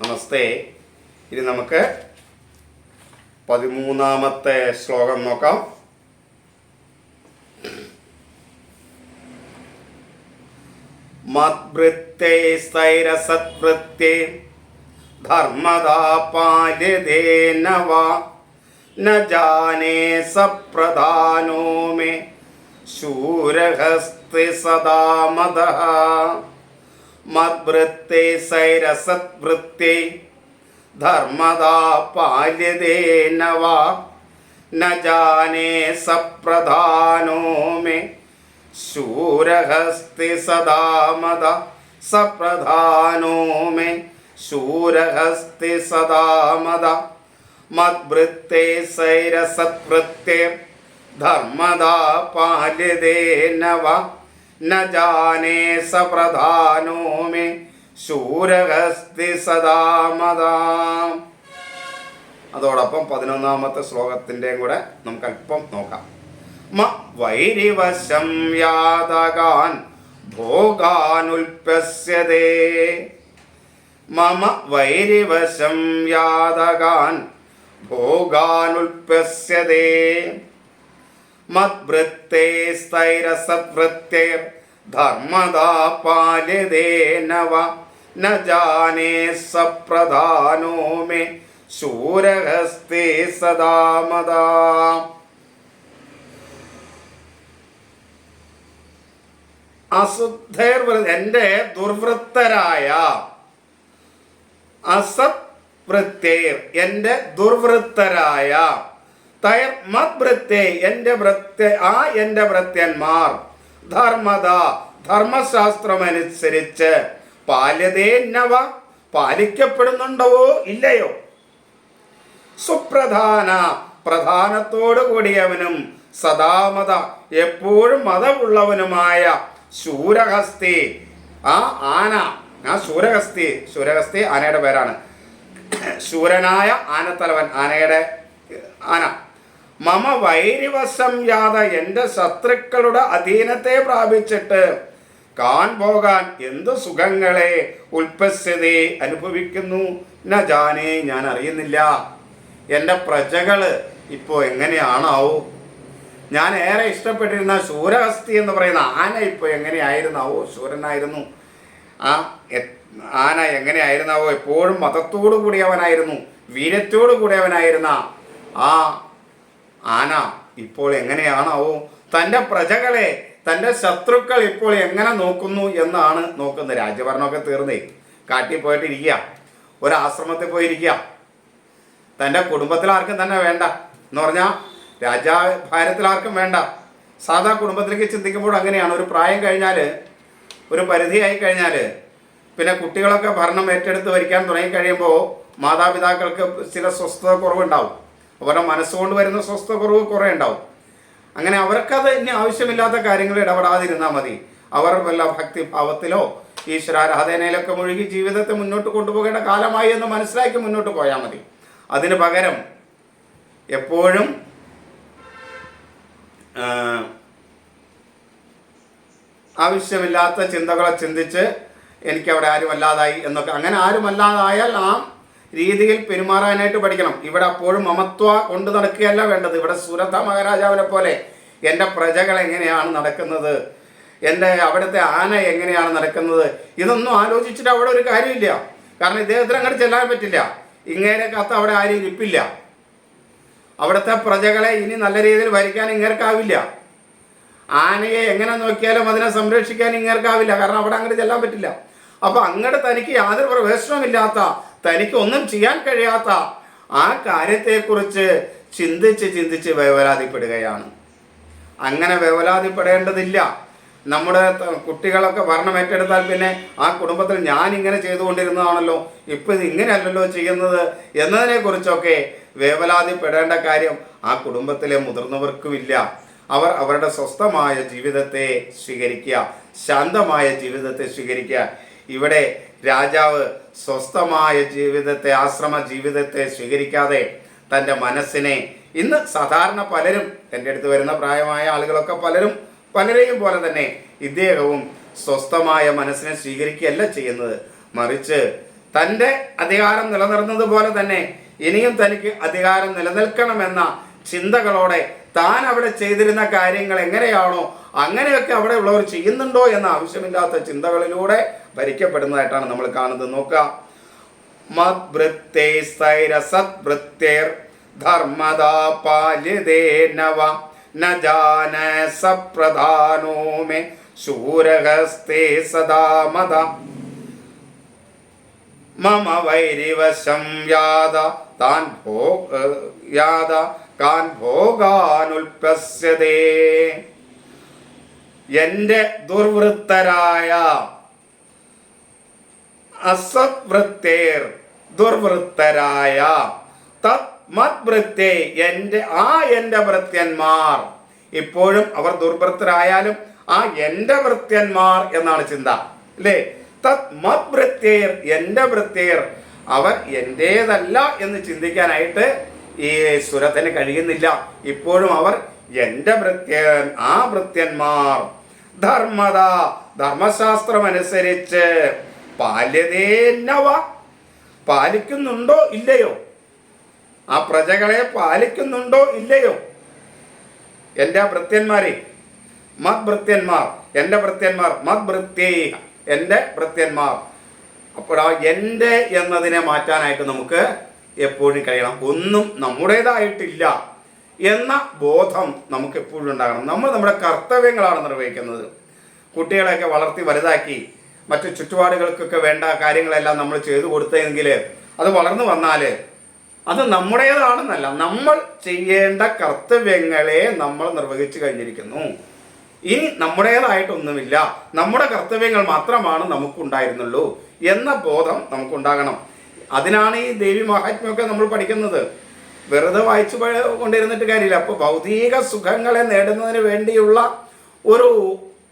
നമസ്തേ. ഇനി നമുക്ക് പതിമൂന്നാമത്തെ ശ്ലോകം നോക്കാം. മദ്വൃത്തേ സ്ഥൈരസത്വൃത്തേ മേ. ശൂരഹസ്തി സദാ മദഃ. മദ്വൃത്തേ സൈരസത്വൃത്തേ ധർമ്മദാ പാല്യതേ നവ ന ജാനേ സപ്രധാനോ മേ ശൂരഹസ്തി സദാ മദ സപ്രധാനോ മേ ശൂരഹസ്തി സദാ മദ മദ്വൃത്തേ സൈരസത്വൃത്തേ ധർമ്മദാ പാല്യതേ നവ जाने स സപ്രധാനോ മേ ശൂരഹസ്തി സദാമതാം അതോടൊപ്പം പതിനൊന്നാമത്തെ ശ്ലോകത്തിന്റെയും കൂടെ നമുക്ക് അല്പം നോക്കാം. മ വൈരിവശം യാതകാൻ ഭോഗാനുൽപ്യസ്യതേ മമ വൈരിവശം യാതകാൻ ഭോഗാനുൽപ്യസ്യതേ മദ്വൃത്തേ ജാനേ സപ്രധാനോ മേ ശൂരഹസ്തേ സദാ മദാ. അശുദ്ധേർ എന്റെ ദുർവൃത്തരായ അസത് വൃത്തേർ എന്റെ ദുർവൃത്തരായ തയർ മദ്വൃത്തേ എന്റെ വൃത്തെ ആ എന്റെ വൃത്യന്മാർ ധർമ്മത ധർമ്മശാസ്ത്രമനുസരിച്ച് പാലതേന്നവ നവ പാലിക്കപ്പെടുന്നുണ്ടോ ഇല്ലയോ? സുപ്രധാന പ്രധാനത്തോടു കൂടിയവനും സദാമത എപ്പോഴും മതമുള്ളവനുമായ ശൂരഹസ്തി ആ ആന ആ ശൂരഹസ്തി ശൂരഹസ്തി ആനയുടെ പേരാണ്. ശൂരനായ ആനത്തലവൻ ആനയുടെ ആന. മമ വൈരിവസം യാത എന്റെ ശത്രുക്കളുടെ അധീനത്തെ പ്രാപിച്ചിട്ട്. കാൻ പോകാൻ എന്തു സുഖങ്ങളെ ഉൽപ്പസ്യതയെ അനുഭവിക്കുന്നു. ന ഞാൻ അറിയുന്നില്ല. എന്റെ പ്രജകൾ ഇപ്പോൾ എങ്ങനെയാണാവോ? ഞാൻ ഏറെ ഇഷ്ടപ്പെട്ടിരുന്ന ശൂരഹസ്തി എന്ന് പറയുന്ന ആന ഇപ്പോൾ എങ്ങനെയായിരുന്നാവോ? ശൂരനായിരുന്നു. ആ ആന എങ്ങനെയായിരുന്നാവോ? എപ്പോഴും മതത്തോടു കൂടിയവനായിരുന്നു. വീരത്തോടു കൂടിയവനായിരുന്ന ആ ആന ഇപ്പോൾ എങ്ങനെയാണാവോ തന്റെ പ്രജകളെ തന്റെ ശത്രുക്കൾ ഇപ്പോൾ എങ്ങനെ നോക്കുന്നു എന്നാണ് നോക്കുന്നത്. രാജ്യഭരണമൊക്കെ തീർന്നേ. കാട്ടിൽ പോയിട്ടിരിക്കുക ഒരു ആശ്രമത്തിൽ പോയിരിക്കുക തന്റെ കുടുംബത്തിൽ ആർക്കും തന്നെ വേണ്ട എന്ന് പറഞ്ഞാൽ രാജാ ഭാരത്തിൽ ആർക്കും വേണ്ട. സാധാ കുടുംബത്തിലേക്ക് ചിന്തിക്കുമ്പോൾ അങ്ങനെയാണ്. ഒരു പ്രായം കഴിഞ്ഞാൽ ഒരു പരിധിയായി കഴിഞ്ഞാൽ പിന്നെ കുട്ടികളൊക്കെ ഭരണം ഏറ്റെടുത്ത് ഭരിക്കാൻ തുടങ്ങി കഴിയുമ്പോൾ മാതാപിതാക്കൾക്ക് ചില സ്വസ്ഥത കുറവുണ്ടാവും. അവരുടെ മനസ്സുകൊണ്ട് വരുന്ന സ്വസ്ഥ കുറവ് കുറേ ഉണ്ടാവും. അങ്ങനെ അവർക്കത് ഇനി ആവശ്യമില്ലാത്ത കാര്യങ്ങൾ ഇടപെടാതിരുന്നാൽ മതി. അവർ വല്ല ഭക്തിഭാവത്തിലോ ഈശ്വരാരാധനയിലൊക്കെ മുഴുകി ജീവിതത്തെ മുന്നോട്ട് കൊണ്ടുപോകേണ്ട കാലമായി എന്ന് മനസ്സിലാക്കി മുന്നോട്ട് പോയാൽ മതി. അതിന് പകരം എപ്പോഴും ആവശ്യമില്ലാത്ത ചിന്തകളെ ചിന്തിച്ച് എനിക്കവിടെ ആരുമല്ലാതായി എന്നൊക്കെ. അങ്ങനെ ആരുമല്ലാതായാൽ ആ രീതിയിൽ പെരുമാറാനായിട്ട് പഠിക്കണം. ഇവിടെ അപ്പോഴും മമത്വ കൊണ്ട് നടക്കുകയല്ല വേണ്ടത്. ഇവിടെ സുരത മഹാരാജാവിനെ പോലെ എന്റെ പ്രജകൾ എങ്ങനെയാണ് നടക്കുന്നത്? എന്റെ അവിടുത്തെ ആന എങ്ങനെയാണ് നടക്കുന്നത്? ഇതൊന്നും ആലോചിച്ചിട്ട് അവിടെ ഒരു കാര്യമില്ല. കാരണം ഇദ്ദേഹത്തിന് അങ്ങോട്ട് ചെല്ലാൻ പറ്റില്ല. ഇങ്ങേരെ കത്ത് അവിടെ ആരും ഇരിപ്പില്ല. അവിടുത്തെ പ്രജകളെ ഇനി നല്ല രീതിയിൽ ഭരിക്കാൻ ഇങ്ങേർക്കാവില്ല. ആനയെ എങ്ങനെ നോക്കിയാലും അതിനെ സംരക്ഷിക്കാൻ ഇങ്ങേർക്കാവില്ല. കാരണം അവിടെ അങ്ങോട്ട് ചെല്ലാൻ പറ്റില്ല. അപ്പൊ അങ്ങോട്ട് തനിക്ക് യാതൊരു പ്രവേശനമില്ലാത്ത തനിക്ക് ഒന്നും ചെയ്യാൻ കഴിയാത്ത ആ കാര്യത്തെക്കുറിച്ച് ചിന്തിച്ച് ചിന്തിച്ച് വേവലാതിപ്പെടുകയാണ്. അങ്ങനെ വേവലാതിപ്പെടേണ്ടതില്ല. നമ്മുടെ കുട്ടികളൊക്കെ ഭരണം ഏറ്റെടുത്താൽ പിന്നെ ആ കുടുംബത്തിൽ ഞാൻ ഇങ്ങനെ ചെയ്തുകൊണ്ടിരുന്നതാണല്ലോ. ഇപ്പം ഇത് ഇങ്ങനെയല്ലല്ലോ ചെയ്യുന്നത് എന്നതിനെക്കുറിച്ചൊക്കെ വേവലാതിപ്പെടേണ്ട കാര്യം ആ കുടുംബത്തിലെ മുതിർന്നവർക്കുമില്ല. അവർ അവരുടെ സ്വസ്ഥമായ ജീവിതത്തെ സ്വീകരിക്കുക ശാന്തമായ ജീവിതത്തെ സ്വീകരിക്കുക. ഇവിടെ രാജാവ് സ്വസ്ഥമായ ജീവിതത്തെ ആശ്രമ ജീവിതത്തെ സ്വീകരിക്കാതെ തന്റെ മനസ്സിനെ ഇന്ന് സാധാരണ പലരും എന്റെ അടുത്ത് വരുന്ന പ്രായമായ ആളുകളൊക്കെ പലരും പലരെയും പോലെ തന്നെ ഇദ്ദേഹവും സ്വസ്ഥമായ മനസ്സിനെ സ്വീകരിക്കുകയല്ല ചെയ്യുന്നത്. മറിച്ച് തന്റെ അധികാരം നിലനിർന്നതുപോലെ തന്നെ ഇനിയും തനിക്ക് അധികാരം നിലനിൽക്കണമെന്ന ചിന്തകളോടെ താൻ അവിടെ ചെയ്തിരുന്ന കാര്യങ്ങൾ എങ്ങനെയാണോ അങ്ങനെയൊക്കെ അവിടെ ഉള്ളവർ ചെയ്യുന്നുണ്ടോ എന്ന ആവശ്യമില്ലാത്ത ചിന്തകളിലൂടെ ഭരിക്കപ്പെടുന്നതായിട്ടാണ് നമ്മൾ കാണുന്നത്. നോക്കുക. മമ വൈരിവശം യാത താൻ ഭോ യാത കാൻ ഭോഗാനുൽപ്പസ്യതേ എന്റെ ദുർവൃത്തരായ അസത്വൃത്തേർ ദുർവൃത്തരായ തത് മത്വൃത്തെ എന്റെ ആ എന്റെ വൃത്യന്മാർ. ഇപ്പോഴും അവർ ദുർവൃത്തരായാലും ആ എന്റെ വൃത്യന്മാർ എന്നാണ് ചിന്ത. അല്ലേ? തത് മത്വൃത്തേർ എന്റെ വൃത്തേർ അവർ എന്റേതല്ല എന്ന് ചിന്തിക്കാനായിട്ട് ഈ സുരത്തിന് കഴിയുന്നില്ല. ഇപ്പോഴും അവർ എന്റെ ഭൃത്യൻ ആ ഭൃത്യന്മാർ ധർമ്മത ധർമ്മശാസ്ത്രമനുസരിച്ച് പാല്യതേന്നവ പാലിക്കുന്നുണ്ടോ ഇല്ലയോ? ആ പ്രജകളെ പാലിക്കുന്നുണ്ടോ ഇല്ലയോ? എന്റെ ഭൃത്യന്മാരെ മത് ഭൃത്യന്മാർ എന്റെ ഭൃത്യന്മാർ മത് ഭൃത്യേ എന്റെ ഭൃത്യന്മാർ. അപ്പോൾ എന്റെ എന്നതിനെ മാറ്റാനായിട്ട് നമുക്ക് എപ്പോഴും കഴിയണം. ഒന്നും നമ്മുടേതായിട്ടില്ല എന്ന ബോധം നമുക്ക് എപ്പോഴും ഉണ്ടാകണം. നമ്മൾ നമ്മുടെ കർത്തവ്യങ്ങളാണ് നിർവഹിക്കുന്നത്. കുട്ടികളെയൊക്കെ വളർത്തി വലുതാക്കി മറ്റു ചുറ്റുപാടുകൾക്കൊക്കെ വേണ്ട കാര്യങ്ങളെല്ലാം നമ്മൾ ചെയ്തു കൊടുത്തെങ്കിൽ അത് വളർന്നു വന്നാൽ അത് നമ്മുടേതാണെന്നല്ല. നമ്മൾ ചെയ്യേണ്ട കർത്തവ്യങ്ങളെ നമ്മൾ നിർവഹിച്ചു കഴിഞ്ഞിരിക്കുന്നു. ഇനി നമ്മുടേതായിട്ടൊന്നുമില്ല. നമ്മുടെ കർത്തവ്യങ്ങൾ മാത്രമാണ് നമുക്കുണ്ടായിരുന്നുള്ളൂ എന്ന ബോധം നമുക്കുണ്ടാകണം. അതിനാണ് ഈ ദേവി മഹാത്മ്യമൊക്കെ നമ്മൾ പഠിക്കുന്നത്. വെറുതെ വായിച്ചു കൊണ്ടിരുന്നിട്ട് കാര്യമില്ല. അപ്പോൾ ഭൗതിക സുഖങ്ങളെ നേടുന്നതിന് വേണ്ടിയുള്ള ഒരു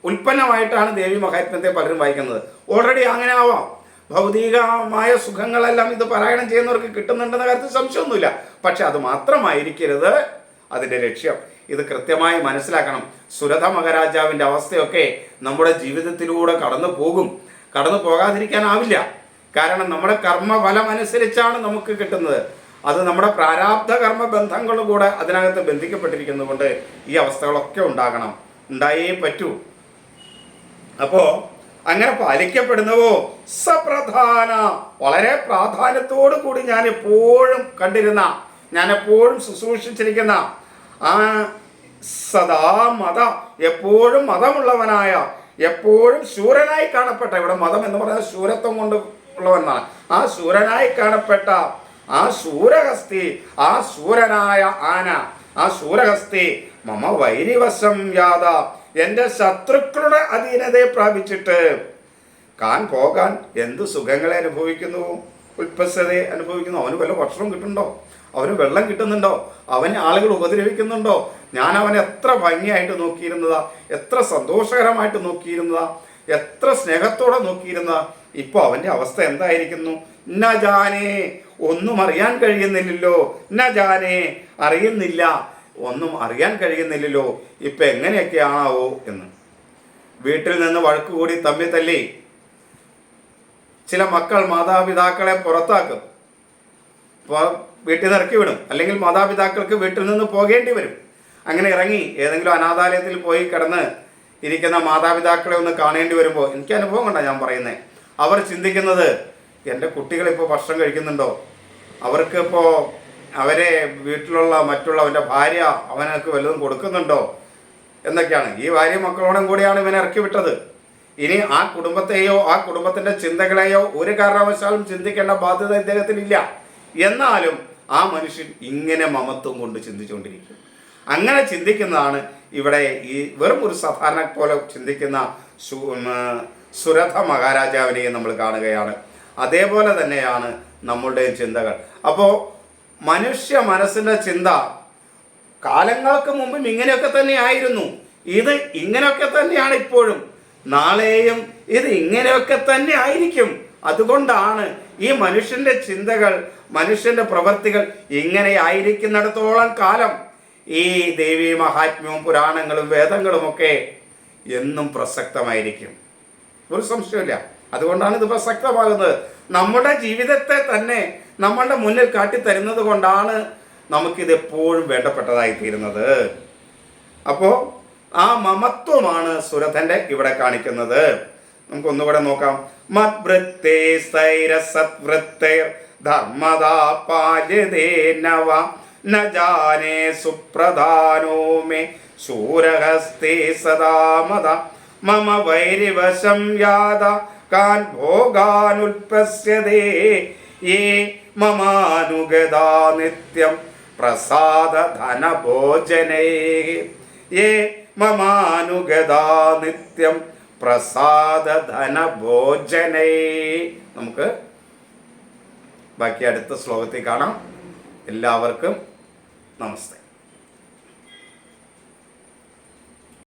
ഉൽപ്പന്നമായിട്ടാണ് ദേവി മഹാത്മ്യത്തെ പലരും വായിക്കുന്നത്. ഓൾറെഡി അങ്ങനെ ആവാം. ഭൗതികമായ സുഖങ്ങളെല്ലാം ഇത് പാരായണം ചെയ്യുന്നവർക്ക് കിട്ടുന്നുണ്ടെന്ന കാര്യത്തിൽ സംശയമൊന്നുമില്ല. പക്ഷെ അത് മാത്രമായിരിക്കരുത്. അതിന്റെ ലക്ഷ്യം. ഇത് കൃത്യമായി മനസ്സിലാക്കണം. സുരഥ മഹാരാജാവിന്റെ അവസ്ഥയൊക്കെ നമ്മുടെ ജീവിതത്തിലൂടെ കടന്നു പോകും കടന്നു പോകാതിരിക്കാനാവില്ല. കാരണം നമ്മുടെ കർമ്മഫലം അനുസരിച്ചാണ് നമുക്ക് കിട്ടുന്നത്. അത് നമ്മുടെ പ്രാരാബ്ധ കർമ്മ ബന്ധങ്ങളും കൂടെ അതിനകത്ത് ബന്ധിക്കപ്പെട്ടിരിക്കുന്നതുകൊണ്ട് ഈ അവസ്ഥകളൊക്കെ ഉണ്ടാകണം. ഉണ്ടായേ പറ്റൂ. അപ്പോ അങ്ങനെ പാലിക്കപ്പെടുന്നവോ? സപ്രധാന. വളരെ പ്രാധാന്യത്തോടു കൂടി ഞാൻ എപ്പോഴും കണ്ടിരുന്ന ഞാൻ എപ്പോഴും ശുശ്രൂഷിച്ചിരിക്കുന്ന ആ സദാ മത എപ്പോഴും മതമുള്ളവനായ എപ്പോഴും ശൂരനായി കാണപ്പെട്ട ഇവിടെ മതം എന്ന് പറയുന്നത് ശൂരത്വം കൊണ്ട് ഉള്ളവനാണ്. ആ ശൂരനായി കാണപ്പെട്ട ആ ശൂരഹസ്തി ആ ശൂരനായ ആന ആ ശൂരഹസ്തി മമ വൈരിവശം യാത എന്റെ ശത്രുക്കളുടെ അധീനതയെ പ്രാപിച്ചിട്ട് കാൻ പോകാൻ എന്ത് സുഖങ്ങളെ അനുഭവിക്കുന്നു? ഉൽപ്പസതയെ അനുഭവിക്കുന്നു. അവന് വല്ല ഭക്ഷണം കിട്ടുന്നുണ്ടോ? അവന് വെള്ളം കിട്ടുന്നുണ്ടോ? അവന് ആളുകൾ ഉപദ്രവിക്കുന്നുണ്ടോ? ഞാൻ അവനെ എത്ര ഭംഗിയായിട്ട് നോക്കിയിരുന്നതാ? എത്ര സന്തോഷകരമായിട്ട് നോക്കിയിരുന്നതാ? എത്ര സ്നേഹത്തോടെ നോക്കിയിരുന്നതാ? ഇപ്പോൾ അവന്റെ അവസ്ഥ എന്തായിരിക്കുന്നു? ന ജാനേ ഒന്നും അറിയാൻ കഴിയുന്നില്ലല്ലോ. ന ജാനേ അറിയുന്നില്ല. ഒന്നും അറിയാൻ കഴിയുന്നില്ലല്ലോ. ഇപ്പം എങ്ങനെയൊക്കെയാണാവോ എന്ന്. വീട്ടിൽ നിന്ന് വഴക്ക് കൂടി തമ്മി തല്ലി. ചില മക്കൾ മാതാപിതാക്കളെ പുറത്താക്കും. വീട്ടിൽ നിന്ന് ഇറക്കി വിടും. അല്ലെങ്കിൽ മാതാപിതാക്കൾക്ക് വീട്ടിൽ നിന്ന് പോകേണ്ടി വരും. അങ്ങനെ ഇറങ്ങി ഏതെങ്കിലും അനാഥാലയത്തിൽ പോയി കിടന്ന് ഇരിക്കുന്ന മാതാപിതാക്കളെ ഒന്ന് കാണേണ്ടി വരുമ്പോൾ എനിക്ക് അനുഭവം കണ്ടാ ഞാൻ പറയുന്നത് അവർ ചിന്തിക്കുന്നത് എന്റെ കുട്ടികളിപ്പോൾ ഭക്ഷണം കഴിക്കുന്നുണ്ടോ? അവർക്ക് ഇപ്പോൾ അവരെ വീട്ടിലുള്ള മറ്റുള്ള അവന്റെ ഭാര്യ അവനക്ക് വല്ലതും കൊടുക്കുന്നുണ്ടോ? എന്നൊക്കെയാണ്. ഈ ഭാര്യ മക്കളോടും കൂടിയാണ് ഇവനെ ഇറക്കി വിട്ടത്. ഇനി ആ കുടുംബത്തെയോ ആ കുടുംബത്തിന്റെ ചിന്തകളെയോ ഒരു കാരണവശാലും ചിന്തിക്കേണ്ട ബാധ്യത ഇദ്ദേഹത്തിനില്ല. എന്നാലും ആ മനുഷ്യൻ ഇങ്ങനെ മമത്വം കൊണ്ട് ചിന്തിച്ചുകൊണ്ടിരിക്കും. അങ്ങനെ ചിന്തിക്കുന്നതാണ് ഇവിടെ ഈ വെറും ഒരു സാധാരണ പോലെ ചിന്തിക്കുന്ന സുരഥ മഹാരാജാവിനെയും നമ്മൾ കാണുകയാണ്. അതേപോലെ തന്നെയാണ് നമ്മളുടെ ചിന്തകൾ. അപ്പോൾ മനുഷ്യ മനസ്സിന്റെ ചിന്ത കാലങ്ങൾക്ക് മുമ്പും ഇങ്ങനെയൊക്കെ തന്നെ ആയിരുന്നു. ഇത് ഇങ്ങനെയൊക്കെ തന്നെയാണ് ഇപ്പോഴും. നാളെയും ഇത് ഇങ്ങനെയൊക്കെ തന്നെ ആയിരിക്കും. അതുകൊണ്ടാണ് ഈ മനുഷ്യന്റെ ചിന്തകൾ മനുഷ്യന്റെ പ്രവൃത്തികൾ ഇങ്ങനെ ആയിരിക്കുന്നിടത്തോളം കാലം. ഈ ദേവീ മഹാത്മ്യവും പുരാണങ്ങളും വേദങ്ങളും ഒക്കെ എന്നും പ്രസക്തമായിരിക്കും. ഒരു സംശയമില്ല അതുകൊണ്ടാണ് ഇത് പ്രസക്തമാകുന്നത് നമ്മുടെ ജീവിതത്തെ തന്നെ നമ്മളുടെ മുന്നിൽ കാട്ടിത്തരുന്നത് കൊണ്ടാണ് നമുക്കിത് എപ്പോഴും വേണ്ടപ്പെട്ടതായി തീരുന്നത്. അപ്പോൾ ആ മമത്വമാണ് സുരഥന്റെ ഇവിടെ കാണിക്കുന്നത്. നമുക്ക് ഒന്നുകൂടെ നോക്കാം. മദ്വൃത്തേ സ്ഥൈരസത്വൃത്തേ ധർമ്മദാ പാല്യതേ നജാനേ സുപ്രധാനോ മേ ശൂരഹസ്തേ സദാമത മമ വൈരിവശം യാത കാൻ ഭോഗാനുൽപസ്യതേ യേ മമാനുഗതാ നിത്യം പ്രസാദ ധനഭോജനേ. ഏ മമാനുഗതാ നിത്യം പ്രസാദ ധനഭോജനേ. നമുക്ക് ബാക്കി അടുത്ത ശ്ലോകത്തിൽ കാണാം. എല്ലാവർക്കും നമസ്തേ.